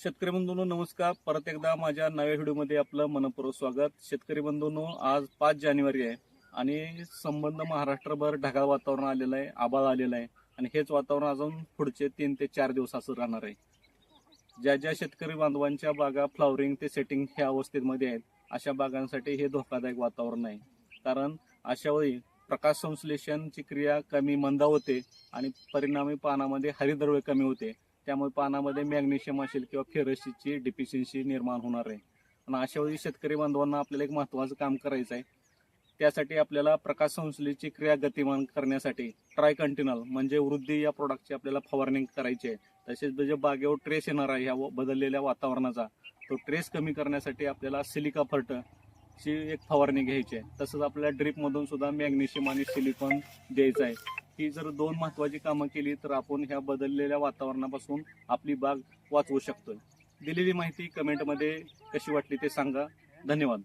शेतकरी बंधूंनो नमस्कार. परत एकदा माझ्या नव्या व्हिडिओमध्ये आपलं मनपूर्वक स्वागत. शेतकरी बंधूंनो आज पाच जानेवारी आहे आणि संबंध महाराष्ट्रभर ढगाळ वातावरण आलेलं आहे आबाळ आलेलं आहे आणि हेच वातावरण अजून पुढचे तीन ते चार दिवस असं राहणार आहे. ज्या ज्या शेतकरी बांधवांच्या बागा फ्लॉवरिंग ते सेटिंग ह्या अवस्थेमध्ये आहेत अशा बागांसाठी हे धोकादायक वातावरण आहे. कारण अशा वेळी प्रकाश संश्लेषणची क्रिया कमी मंदा होते आणि परिणामी पानामध्ये हरिद्रव्य कमी होते. त्यामुळे पानामध्ये मॅग्नेशियम असेल किंवा फेरसची डिफिशियन्सी निर्माण होणार आहे. आणि अशा वेळी शेतकरी बांधवांना आपल्याला एक महत्वाचं काम करायचं आहे. त्यासाठी आपल्याला प्रकाश संश्लेषची क्रिया गतिमान करण्यासाठी ट्राय कंटिनल म्हणजे वृद्धी या प्रोडक्टची आपल्याला फवारणी करायची आहे. तसेच जे बागेवर ट्रेस येणार आहे ह्या व- बदललेल्या वातावरणाचा तो ट्रेस कमी करण्यासाठी आपल्याला सिलिका फर्ट ची एक फवारणी घ्यायची आहे. तसंच आपल्याला ड्रीपमधून सुद्धा मॅग्नेशियम आणि सिलिकॉन द्यायचं आहे. ही जर दोन महत्वाची कामं केली तर आपण ह्या बदललेल्या वातावरणापासून आपली बाग वाचवू शकतो दिलेली माहिती कमेंटमध्ये कशी वाटली ते सांगा. धन्यवाद.